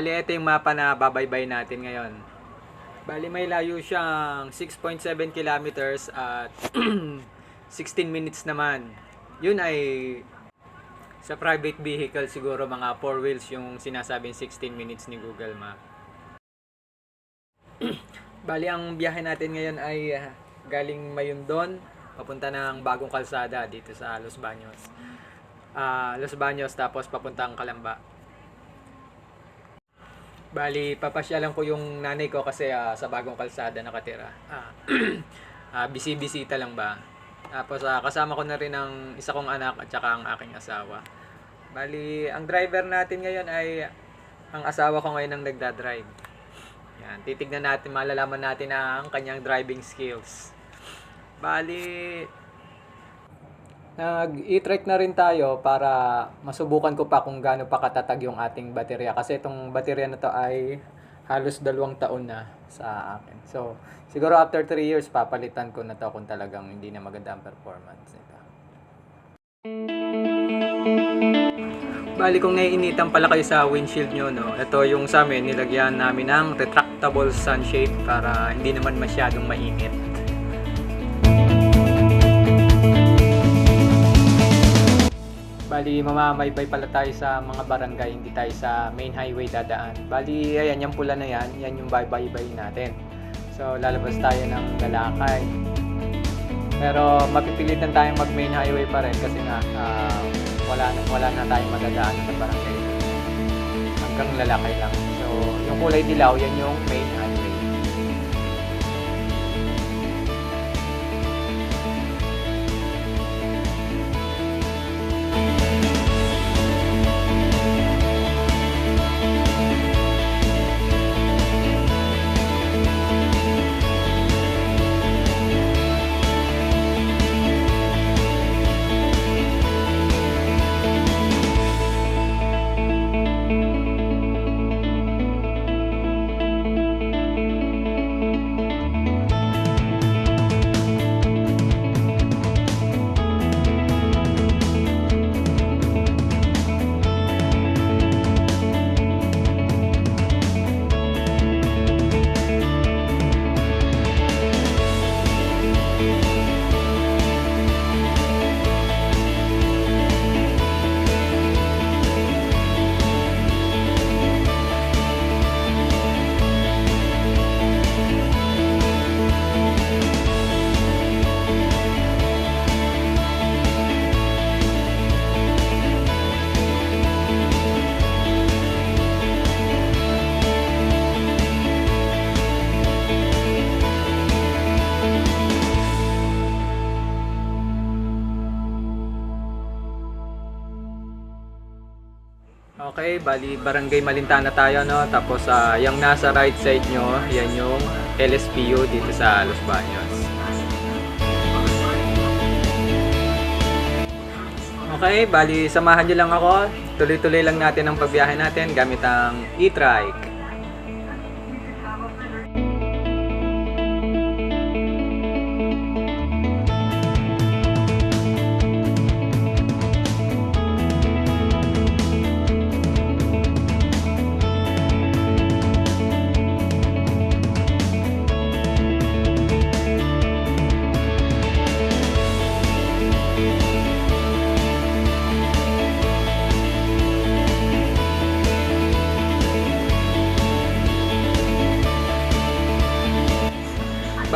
Bali, ito yung mapa na babaybay natin ngayon. Bali, may layo siyang 6.7 kilometers at 16 minutes naman. Yun ay sa private vehicle siguro mga 4 wheels yung sinasabing 16 minutes ni Google Map. Bali, ang biyahe natin ngayon ay ah, galing Mayundon, papunta ng Bagong Kalsada dito sa Los Baños. Ah, Los Baños tapos papuntang Kalamba. Bali, papasyalan ko yung nanay ko kasi ah, sa Bagong Kalsada nakatira. Ah, ah, bisi-bisita lang ba? Tapos ah, kasama ko na rin ang isa kong anak at saka ang aking asawa. Bali, ang driver natin ngayon ay ang asawa ko ngayon ang nagdadrive. Yan, titignan natin, malalaman natin ang kanyang driving skills. Bali, nag-e-trek na rin tayo para masubukan ko pa kung gaano pa katatag yung ating baterya. Kasi itong baterya na to ay halos dalawang taon na sa akin. So, siguro after 3 years, papalitan ko na to kung talagang hindi na maganda ang performance nito. Bali kung naiinitan pala kayo sa windshield nyo, no? Ito yung sa amin, nilagyan namin ng retractable sunshade para hindi naman masyadong mainit. Bali, mamamaybay pala tayo sa mga barangay, hindi tayo sa main highway dadaan. Bali, ayan, yung pula na yan, yan yung baybay natin. So, lalabas tayo ng lalakay. Pero mapipilitan tayong mag main highway pa rin kasi nga ah, wala na wala na tayong madadaan sa barangay. Hanggang lalakay lang. So, yung kulay dilaw, yan yung main Okay, bali Barangay Malintana tayo no. Tapos sa yung nasa right side nyo, yan yung LSPU dito sa Los Baños. Okay, bali samahan nyo lang ako. Tuloy-tuloy lang natin ang pagbiyahe natin gamit ang e-trike.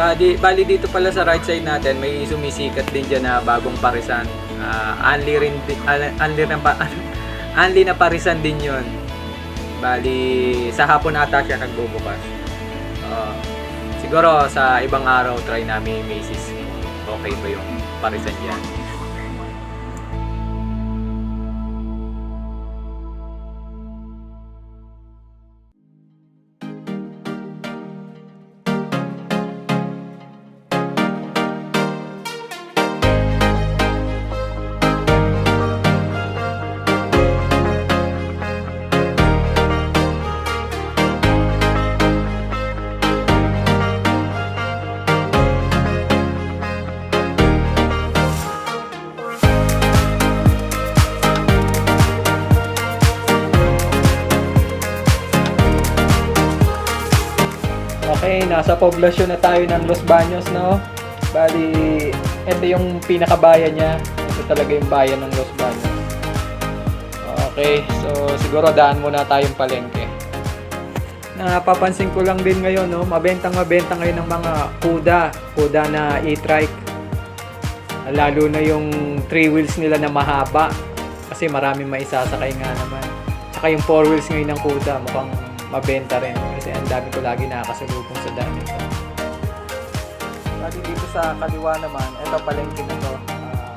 Bali, bali dito pala sa right side natin, may sumisikat din dyan na bagong parisan. Ah, Anli rin, Anli na, pa, Anli na parisan din yon. Bali, sa hapon ata siya nagbubukas. Ah, siguro sa ibang araw try namin Macy's. Okay ba yung parisan dyan? Nasa poblasyon na tayo ng Los Baños, no? Bali, ito yung pinakabayan niya. Ito talaga yung bayan ng Los Baños. Okay, so siguro daan muna tayong palengke. Napapansin ko lang din ngayon, no? Mabentang mabenta ngayon ng mga kuda. Kuda na e-trike. Lalo na yung three wheels nila na mahaba. Kasi maraming maisasakay nga naman. Saka yung four wheels ngayon ng kuda, mukhang mabenta rin. Kasi ang dami ko lagi nakakasalubong sa daan nito. Lagi dito sa kaliwa naman, ito palengke na to. Ah,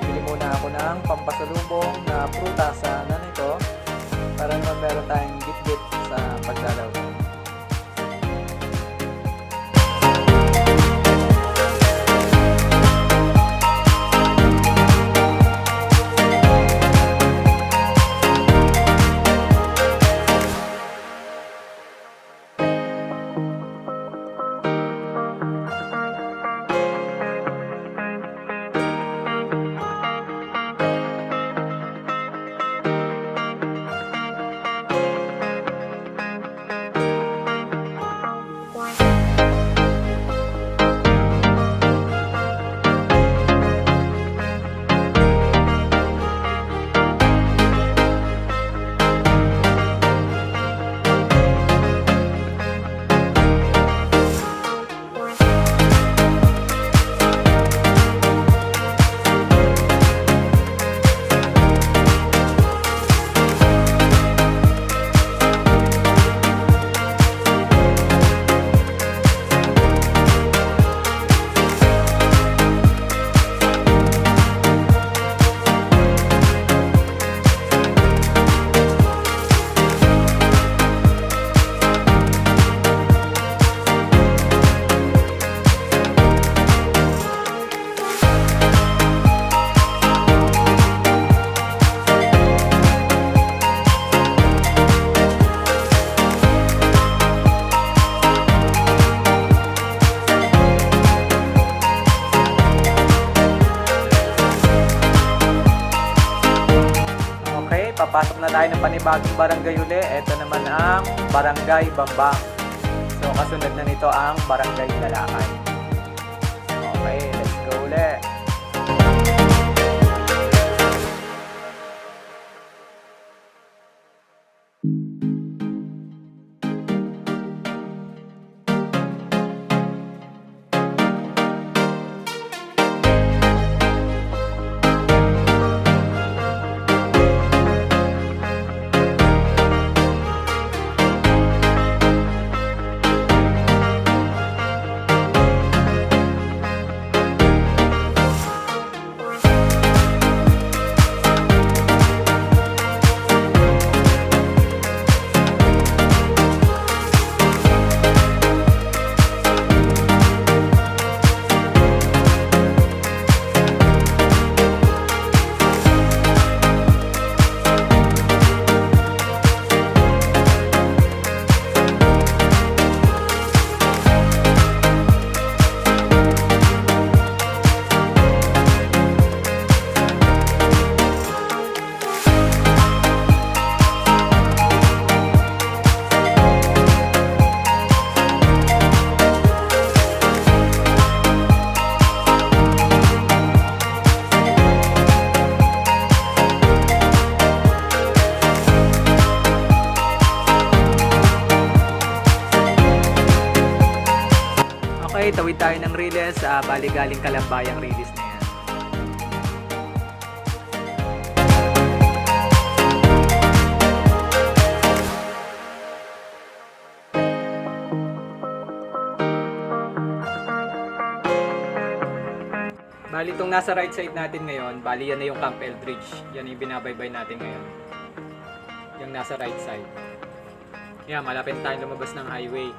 bibili muna ako ng pampasalubong na prutas sa ano nito para naman meron tayong papasok na tayo ng panibagong barangay uli. Ito naman ang Barangay Bambang. So, kasunod na nito ang Barangay Lalakay. Okay, let's go uli. Okay, tawid tayo ng Riles. Uh, bali galing Kalambayang Riles na yan. Bali itong nasa right side natin ngayon, bali yan na yung Camp Eldridge. Yan yung binabaybay natin ngayon. Yung nasa right side. Yan, malapit tayong lumabas ng highway.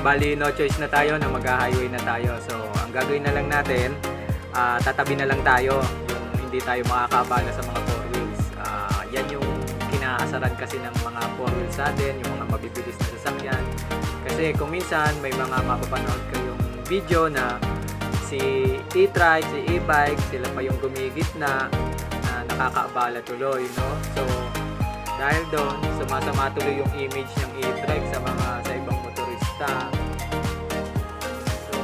Bali no choice na tayo na mag-highway na tayo. So, ang gagawin na lang natin, ah, tatabi na lang tayo. Yung hindi tayo makakabala sa mga four wheels. Ah, yan yung kinaasaran kasi ng mga four wheels sa atin, yung mga mabibilis na sasakyan. Kasi kung minsan may mga mapapanood kayong video na si e-trike, si e-bike, sila pa yung gumigit na na nakakaabala tuloy, no? So, dahil doon, sumasama tuloy yung image ng e-trike sa mga motorista. So,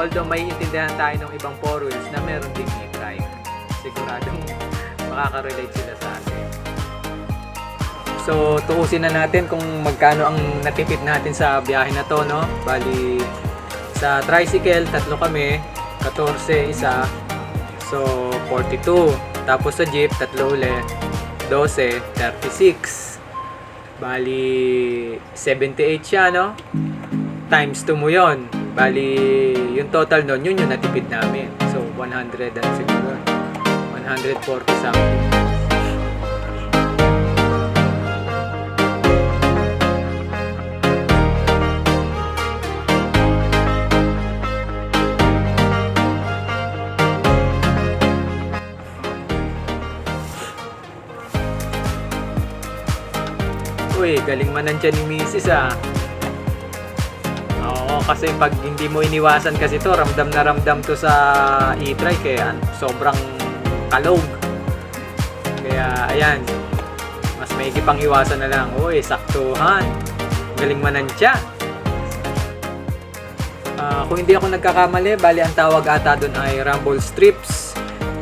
although may intindihan tayo ng ibang four na meron ding e-trike, siguradong makaka-relate sila sa atin. So, tuusin na natin kung magkano ang natipid natin sa biyahe na to, no? Bali, sa tricycle, tatlo kami, 14 isa, so 42. Tapos sa jeep, tatlo ulit, 12, 36. Bali, 78 siya, no? Times 2 mo yon. Bali, yung total nun, yun yung natipid namin. So, 100 and siguro, 140 something. Uy, galing man nandiyan ni Mrs. ah. Oo, kasi pag hindi mo iniwasan kasi to, ramdam na ramdam to sa e-trike kaya sobrang kalog. Kaya ayan, mas may pang iwasan na lang. Uy, saktuhan. Galing man nandiyan. Ah, kung hindi ako nagkakamali, bali ang tawag ata doon ay rumble strips.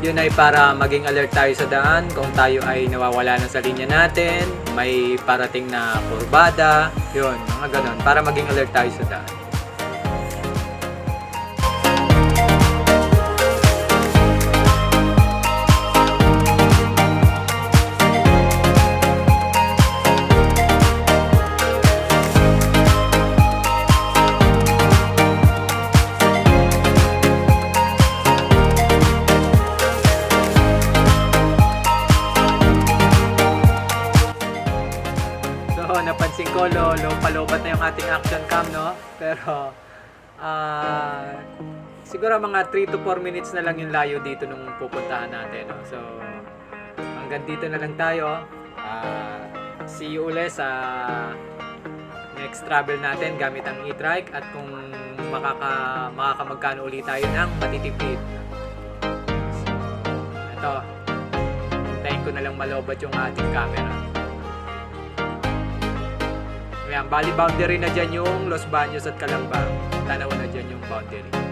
Yun ay para maging alert tayo sa daan kung tayo ay nawawala na sa linya natin, may parating na kurbada, yun, mga ganon, para maging alert tayo sa daan. Napansin ko, lo, lo, palobat na yung ating action cam, no? Pero, ah, siguro mga 3 to 4 minutes na lang yung layo dito nung pupuntahan natin, no? So, hanggang dito na lang tayo. Ah, see you ulit sa next travel natin gamit ang e-trike at kung makaka, makakamagkano ulit tayo ng matitipid. So, ito, hintayin ko na lang malobat yung ating camera. Ayan, bali boundary na dyan yung Los Baños at Calamba. Tanaw na dyan yung boundary.